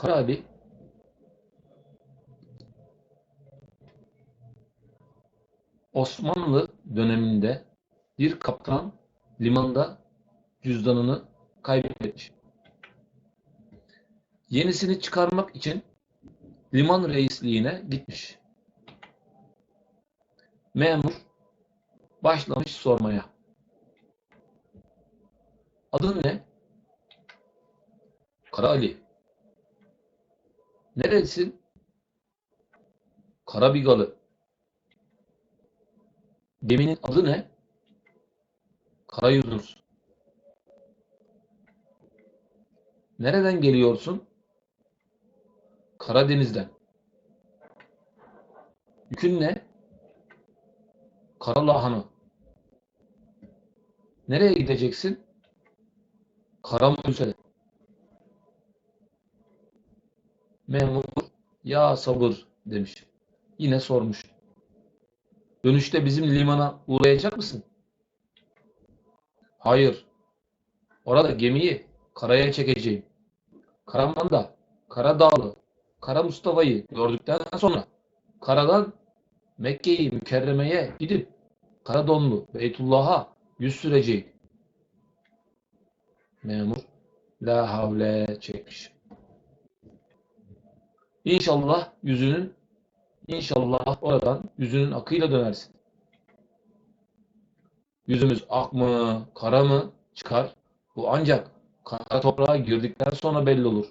Kara Ali Osmanlı döneminde bir kaptan limanda cüzdanını kaybetmiş. Yenisini çıkarmak için liman reisliğine gitmiş. Memur başlamış sormaya. Adın ne? Kara Ali. Nerelisin? Karabigalı. Geminin adı ne? Karayunus. Nereden geliyorsun? Karadeniz'den. Yükün ne? Karalahana. Nereye gideceksin? Karamürsel'e. Memur ya sabır demiş. Yine sormuş. Dönüşte bizim limana uğrayacak mısın? Hayır. Orada gemiyi karaya çekeceğim. Karaman'da, Karadağlı, Kara Mustafa'yı gördükten sonra karadan Mekke'yi mükerremeye gidip Karadonlu Beytullah'a yüz süreceğim. Memur la havle çekmiş. İnşallah yüzünün inşallah oradan yüzünün akıyla dönersin. Yüzümüz ak mı, kara mı çıkar? Bu ancak kara toprağa girdikten sonra belli olur.